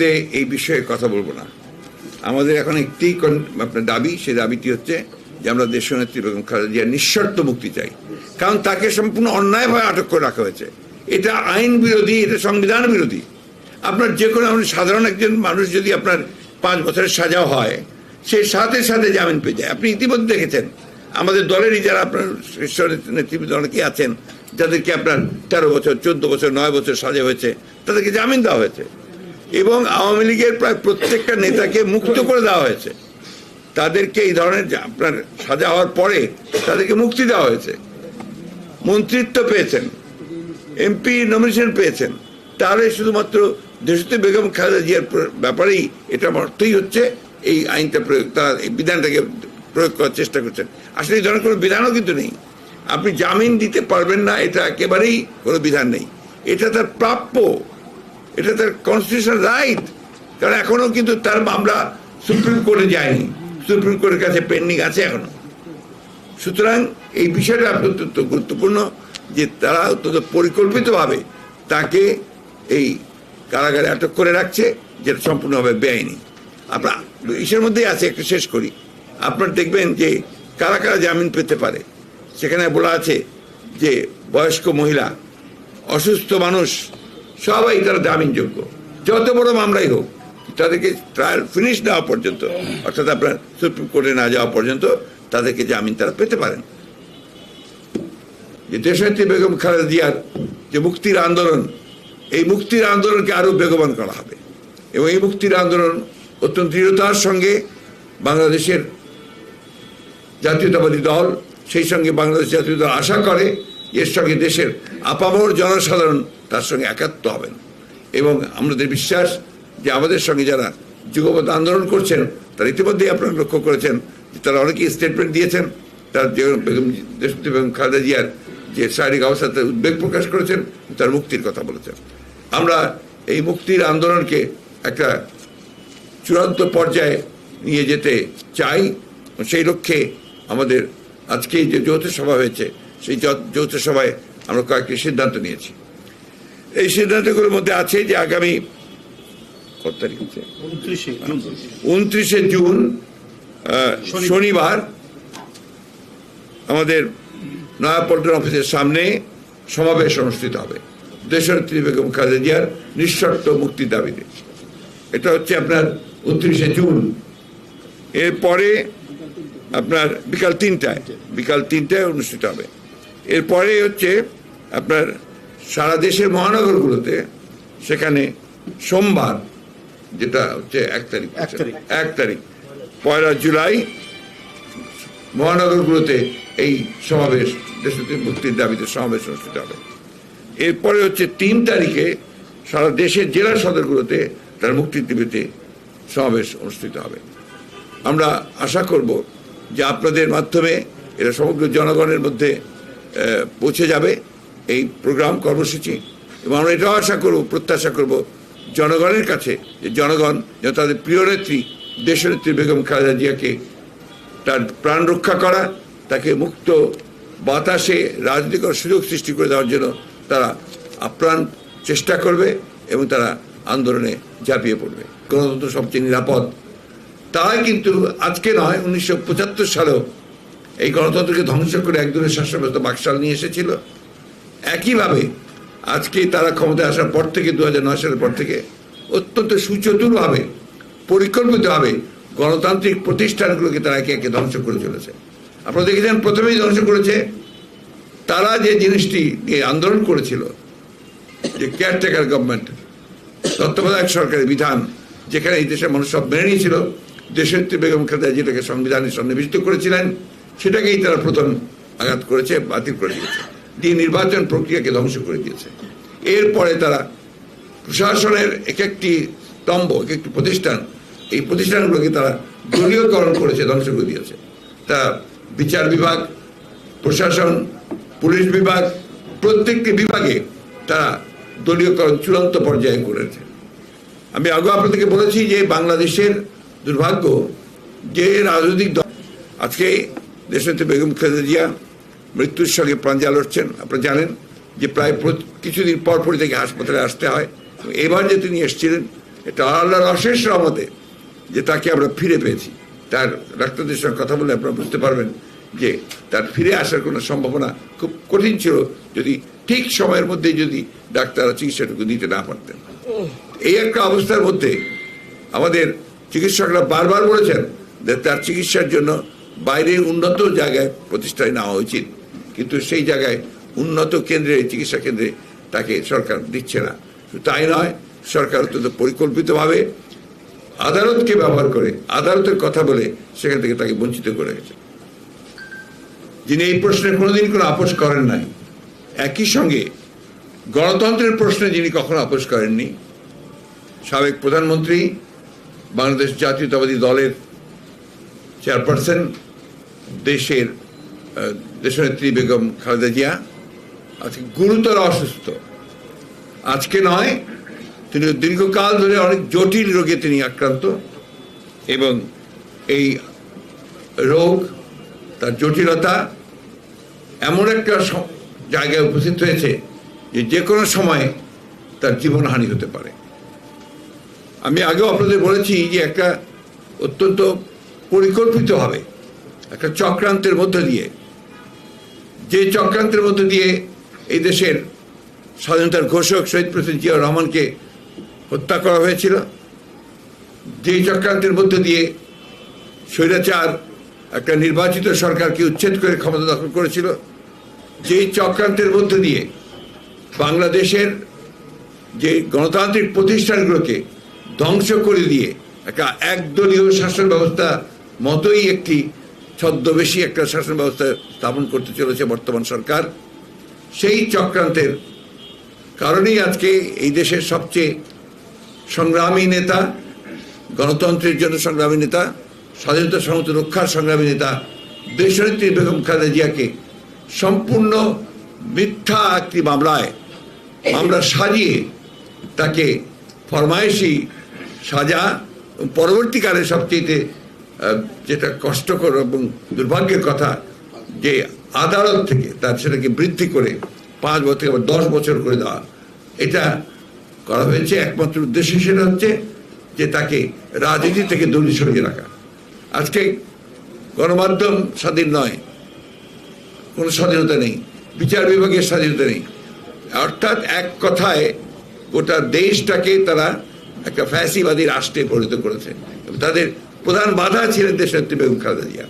মুহূর্তে এই বিষয়ে কথা বলব না। আমাদের এখন একটি আপনার দাবি সেই দাবিটি হচ্ছে যে আমরা দেশনেত্রী বেগম খালেদা জিয়ার নিঃশর্ত মুক্তি চাই। কারণ তাকে সম্পূর্ণ অন্যায়ভাবে আটক করে রাখা হয়েছে। এটা আইন বিরোধী, এটা সংবিধান বিরোধী। আপনার যে কোনো সাধারণ একজন মানুষ যদি আপনার পাঁচ বছরের সাজা হয়, সে সাথে সাথে জামিন পেয়ে যায়। আপনি ইতিমধ্যে দেখেছেন, আমাদের দলেরই যারা আপনার নেতৃবৃন্দ অনেকে আছেন, যাদেরকে আপনার তেরো বছর, চোদ্দ বছর, নয় বছর সাজা হয়েছে, তাদেরকে জামিন দেওয়া হয়েছে। এবং আওয়ামী লীগের প্রায় প্রত্যেকটা নেতাকে মুক্ত করে দেওয়া হয়েছে। তাদেরকে এই ধরনের আপনার সাজা হওয়ার পরে তাদেরকে মুক্তি দেওয়া হয়েছে। মন্ত্রিত্ব পেয়েছেন, এমপি নমিনেশন পেয়েছেন। তাহলে শুধুমাত্র দেশতে বেগম খালেদা জিয়ার ব্যাপারেই এটা অর্থই হচ্ছে, এই আইনটা প্রয়োগ তারা এই বিধানটাকে প্রয়োগ করার চেষ্টা করছেন। আসলে এই ধরনের কোনো বিধানও কিন্তু নেই। আপনি জামিন দিতে পারবেন না, এটা একেবারেই কোনো বিধান নেই। এটা তার প্রাপ্য এটা তার কনস্টিটিউশন রাইট কারণ এখনও কিন্তু তার মামলা সুপ্রিম কোর্টে যায়নি। সুপ্রিম কোর্টের কাছে পেন্ডিং আছে এখনও। সুতরাং এই বিষয়টা অত্যন্ত গুরুত্বপূর্ণ যে তারা অত্যন্ত পরিকল্পিতভাবে তাকে এই কারাগারে আটক করে রাখছে, যেটা সম্পূর্ণভাবে বেআইনি। আপনার ইসের মধ্যেই আছে, একটু শেষ করি। আপনার দেখবেন যে কারা কারা জামিন পেতে পারে। সেখানে বলা আছে যে বয়স্ক মহিলা, অসুস্থ মানুষ সবাই তারা জামিনযোগ্য যত বড় মামলাই হোক, তাদেরকে ট্রায়াল ফিনিশ না হওয়া পর্যন্ত, অর্থাৎ আপনার সুপ্রিম কোর্টে না যাওয়া পর্যন্ত তাদেরকে জামিন তারা পেতে পারেন। যে দেশনেত্রী বেগম খালেদা জিয়ার যে মুক্তির আন্দোলন, এই মুক্তির আন্দোলনকে আরও বেগবান করা হবে। এবং এই মুক্তির আন্দোলন অত্যন্ত দৃঢ়তার সঙ্গে বাংলাদেশের জাতীয়তাবাদী দল, সেই সঙ্গে বাংলাদেশ জাতীয় দল আশা করে এর সঙ্গে দেশের আপামর জনসাধারণ তার সঙ্গে একাত্ম হবেন। এবং আমাদের বিশ্বাস যে আমাদের সঙ্গে যারা যুগপথ আন্দোলন করছেন, তারা ইতিমধ্যেই আপনারা লক্ষ্য করেছেন যে তারা অনেকেই স্টেটমেন্ট দিয়েছেন। তার বেগম দেশপতি বেগম খালেদা জিয়ার যে শারীরিক অবস্থাতে উদ্বেগ প্রকাশ করেছেন, তার মুক্তির কথা বলেছেন। আমরা এই মুক্তির আন্দোলনকে একটা চূড়ান্ত পর্যায়ে নিয়ে যেতে চাই। সেই লক্ষ্যে আমাদের আজকে যে যৌথ সভা হয়েছে সেই যৌথ সভায় আমরা কয়েকটি সিদ্ধান্ত নিয়েছি। এই সিদ্ধান্তগুলোর মধ্যে আছে যে আগামী কত তারিখ উনত্রিশে জুন। শনিবার আমাদের নয়াপল্টন অফিসের সামনে সমাবেশ অনুষ্ঠিত হবে। দেশনেত্রী বেগম খালেদা জিয়ার নিঃশর্ত মুক্তির দাবিতে। এটা হচ্ছে আপনার উনত্রিশে জুন। এরপরে আপনার বিকাল তিনটায় বিকাল তিনটায় অনুষ্ঠিত হবে। এরপরে হচ্ছে আপনার সারা দেশের মহানগরগুলোতে সেখানে সোমবার যেটা হচ্ছে এক তারিখ এক তারিখ। পয়লা জুলাই মহানগরগুলোতে এই সমাবেশ দেশটির মুক্তির দাবিতে সমাবেশ অনুষ্ঠিত হবে এরপরে হচ্ছে তিন তারিখে সারা দেশের জেলা সদরগুলোতে তার মুক্তির দাবিতে সমাবেশ অনুষ্ঠিত হবে আমরা আশা করব যে আপনাদের মাধ্যমে এটা সমগ্র জনগণের মধ্যে পৌঁছে যাবে এই প্রোগ্রাম কর্মসূচি। এবং আমরা এটাও আশা করব, প্রত্যাশা করব জনগণের কাছে যে জনগণ যেন তাদের প্রিয় নেত্রী, দেশনেত্রী বেগম খালেদা জিয়াকে তার প্রাণ রক্ষা করা, তাকে মুক্ত বাতাসে রাজনৈতিক সুযোগ সৃষ্টি করে দেওয়ার জন্য তারা আপ্রাণ চেষ্টা করবে এবং তারা আন্দোলনে ঝাঁপিয়ে পড়বে। গণতন্ত্র সবচেয়ে নিরাপদ। তারাই কিন্তু আজকে নয়, উনিশশো সালেও এই গণতন্ত্রকে ধ্বংস করে একজনের শাসন ব্যবস্থা বাকশাল নিয়ে এসেছিল। একইভাবে আজকে তারা ক্ষমতায় আসার পর থেকে দু হাজার নয় সালের পর থেকে অত্যন্ত সুচতুরভাবে, পরিকল্পিতভাবে গণতান্ত্রিক প্রতিষ্ঠানগুলোকে তারা একে একে ধ্বংস করে চলেছে। আপনারা দেখেছেন, প্রথমেই ধ্বংস করেছে তারা যে জিনিসটি নিয়ে আন্দোলন করেছিল, যে কেয়ারটেকার গভর্নমেন্ট তত্ত্বাবধায়ক সরকারের বিধান, যেখানে এই দেশের মানুষ সব মেনে নিয়েছিল দেশের বেগম খালেদা যেটাকে সংবিধানে সন্নিবেশিত করেছিলেন। সেটাকেই তারা প্রথম আঘাত করেছে, বাতিল করে দিয়েছে। দিয়ে নির্বাচন প্রক্রিয়াকে ধ্বংস করে দিয়েছে। এরপরে তারা প্রশাসনের এক একটি স্তম্ভ এক একটি প্রতিষ্ঠান, এই প্রতিষ্ঠানগুলোকে তারা দলীয়করণ করেছে, ধ্বংস করে দিয়েছে। তা বিচার বিভাগ, প্রশাসন, পুলিশ বিভাগ, প্রত্যেকটি বিভাগে তারা দলীয়করণ চূড়ান্ত পর্যায়ে করেছে। আমি আগে আপনাদেরকে বলেছি যে বাংলাদেশের দুর্ভাগ্য যে রাজনৈতিক দল আজকে দেশনেত্রী বেগম খালেদা মৃত্যুর সঙ্গে প্রাঞ্জা লড়ছেন। আপনারা জানেন যে প্রায় কিছুদিন পর পরই থেকে হাসপাতালে আসতে হয়। এবার যে তিনি এসেছিলেন, এটা আল্লাহর অশেষ রহমতে যে তাকে আমরা ফিরে পেয়েছি। তার ডাক্তারদের সঙ্গে কথা বলে আপনারা বুঝতে পারবেন যে তার ফিরে আসার কোনো সম্ভাবনা খুব কঠিন ছিল যদি ঠিক সময়ের মধ্যে যদি ডাক্তাররা চিকিৎসাটুকু দিতে না পারতেন। এই একটা অবস্থার মধ্যে আমাদের চিকিৎসকরা বারবার বলেছেন যে তার চিকিৎসার জন্য বাইরে উন্নত জায়গায় প্রতিষ্ঠায় নেওয়া উচিত। কিন্তু সেই জায়গায় উন্নত কেন্দ্রে, চিকিৎসা কেন্দ্রে তাকে সরকার দিচ্ছে না। তাই নয়, সরকার অত্যন্ত পরিকল্পিতভাবে আদালতকে ব্যবহার করে, আদালতের কথা বলে সেখান থেকে তাকে বঞ্চিত করে গেছে। যিনি এই প্রশ্নে কোনোদিন কোনো আপোষ করেন নাই, একই সঙ্গে গণতন্ত্রের প্রশ্নে যিনি কখনো আপোষ করেননি, সাবেক প্রধানমন্ত্রী, বাংলাদেশ জাতীয়তাবাদী দলের চেয়ারপারসন দেশের দেশনেত্রী বেগম খালেদা জিয়া আজকে গুরুতর অসুস্থ। আজকে নয়, তিনি দীর্ঘকাল ধরে অনেক জটিল রোগে তিনি আক্রান্ত এবং এই রোগ, তার জটিলতা এমন একটা জায়গায় উপস্থিত হয়েছে যে যে কোনো সময় তার জীবনহানি হতে পারে। আমি আগেও আপনাদের বলেছি যে একটা অত্যন্ত পরিকল্পিতভাবে একটা চক্রান্তের মধ্য দিয়ে, যে চক্রান্তের মধ্য দিয়ে এই দেশের স্বাধীনতার ঘোষক শহীদ প্রেসিডেন্ট জিয়া রহমানকে হত্যা করা হয়েছিল, যে চক্রান্তের মধ্য দিয়ে স্বৈরাচার একটা নির্বাচিত সরকারকে উচ্ছেদ করে ক্ষমতা দখল করেছিল, যেই চক্রান্তের মধ্য দিয়ে বাংলাদেশের যে গণতান্ত্রিক প্রতিষ্ঠানগুলোকে ধ্বংস করে দিয়ে একটা একদলীয় শাসন ব্যবস্থা মতোই একটি ছদ্মবেশী একটা শাসন ব্যবস্থা স্থাপন করতে চলেছে বর্তমান সরকার। সেই চক্রান্তের কারণেই আজকে এই দেশের সবচেয়ে সংগ্রামী নেতা, গণতন্ত্রের জন্য সংগ্রামী নেতা, স্বাধীনতা সমস্ত রক্ষার সংগ্রামী নেতা, দেশনেত্রী বেগম খালেদা জিয়াকে সম্পূর্ণ মিথ্যা একটি মামলায় মামলা সাজিয়ে তাকে ফরমায়েশি সাজা পরবর্তীকালে সবচেয়ে যেটা কষ্টকর এবং দুর্ভাগ্যের কথা, যে আদালত থেকে তার সেটাকে বৃদ্ধি করে পাঁচ বছর থেকে দশ বছর করে দেওয়া, এটা করা হয়েছে। একমাত্র উদ্দেশ্য সেটা হচ্ছে যে তাকে রাজনীতি থেকে দূরে সরিয়ে রাখা। আজকে গণমাধ্যম স্বাধীন নয়, কোনো স্বাধীনতা নেই, বিচার বিভাগের স্বাধীনতা নেই। অর্থাৎ এক কথায় গোটা দেশটাকে তারা একটা ফ্যাসিবাদী রাষ্ট্রে পরিণত করেছে। তাদের প্রধান বাধা ছিলেন দেশনেত্রী বেগম খালেদা জিয়া।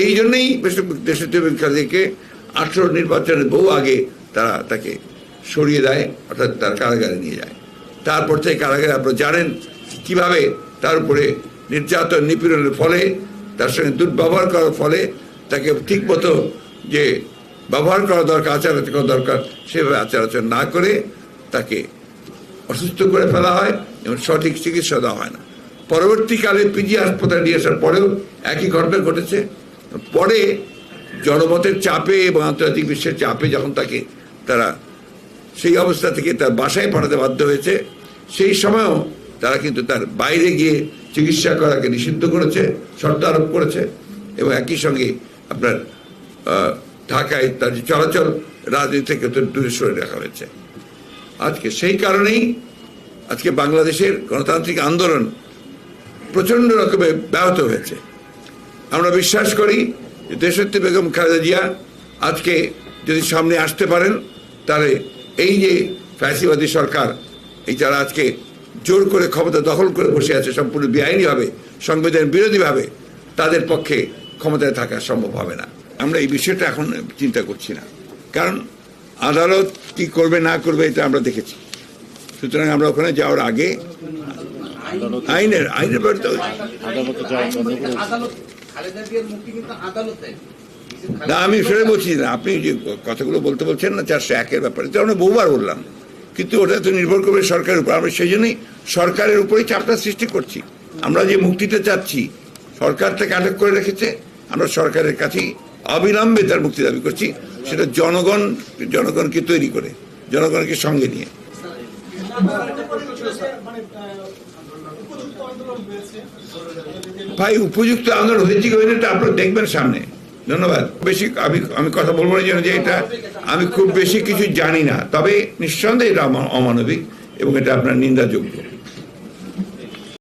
এই জন্যই দেশনেত্রী বেগম খালেদাকে আঠেরো নির্বাচনের বহু আগে তারা তাকে সরিয়ে দেয়, অর্থাৎ তার কারাগারে নিয়ে যায়। তারপর থেকে কারাগারে আপনারা জানেন কীভাবে তার উপরে নির্যাতন নিপীড়নের ফলে, তার সঙ্গে দুর্ব্যবহার করার ফলে তাকে ঠিকমতো যে ব্যবহার করা দরকার, আচার করা দরকার, সেভাবে আচার আচরণ না করে তাকে অসুস্থ করে ফেলা হয় এবং সঠিক চিকিৎসা দেওয়া হয় না। পরবর্তীকালে পিজি হাসপাতালে নিয়ে আসার পরেও একই ঘটনা ঘটেছে। পরে জনমতের চাপে এবং আন্তর্জাতিক বিশ্বের চাপে যখন তাকে তারা সেই অবস্থা থেকে তার বাসায় পাঠাতে বাধ্য হয়েছে, সেই সময়ও তারা কিন্তু তার বাইরে গিয়ে চিকিৎসা করাকে নিষিদ্ধ করেছে, শর্ত আরোপ করেছে এবং একই সঙ্গে আপনার ঢাকায় তার যে চলাচল রাজনীতি থেকে তো দূরে সরে রাখা হয়েছে। আজকে সেই কারণেই আজকে বাংলাদেশের গণতান্ত্রিক আন্দোলন প্রচণ্ড রকমের ব্যাহত হয়েছে। আমরা বিশ্বাস করি দেশত্রী বেগম খালেদা জিয়া আজকে যদি সামনে আসতে পারেন, তাহলে এই যে ফ্যাসিবাদী সরকার, এই যারা আজকে জোর করে ক্ষমতা দখল করে বসে আছে, সম্পূর্ণ বেআইনিভাবে, সংবিধান বিরোধীভাবে, তাদের পক্ষে ক্ষমতায় থাকা সম্ভব হবে না। আমরা এই বিষয়টা এখন চিন্তা করছি না। কারণ আদালত কি করবে, না করবে, এটা আমরা দেখেছি। সুতরাং আমরা ওখানে যাওয়ার আগে আইনের আইনের ব্যাপারে আদালতে আদালতে না আমি সেটা বলছি না। আপনি যে কথাগুলো বলতে বলছেন না চারশো একের ব্যাপারে তো আমরা বহুবার বললাম। কিন্তু ওটা তো নির্ভর করবে সরকারের উপর। আমরা সেই জন্যই সরকারের উপরেই চাপটা সৃষ্টি করছি। আমরা যে মুক্তিটা চাচ্ছি সরকার থেকে আটক করে রেখেছে। আমরা সরকারের কাছেই অবিলম্বে তার মুক্তি দাবি করছি। সেটা জনগণ জনগণকে তৈরি করে জনগণকে সঙ্গে নিয়ে। ভাই, উপযুক্ত আন্দোলন হয়েছে কি হয়েছে আপনার দেখবেন সামনে। ধন্যবাদ। বেশি আমি আমি কথা বলব না যে এটা আমি খুব বেশি কিছু জানি না। তবে নিঃসন্দেহে এটা অমানবিক এবং এটা আপনার নিন্দাযোগ্য।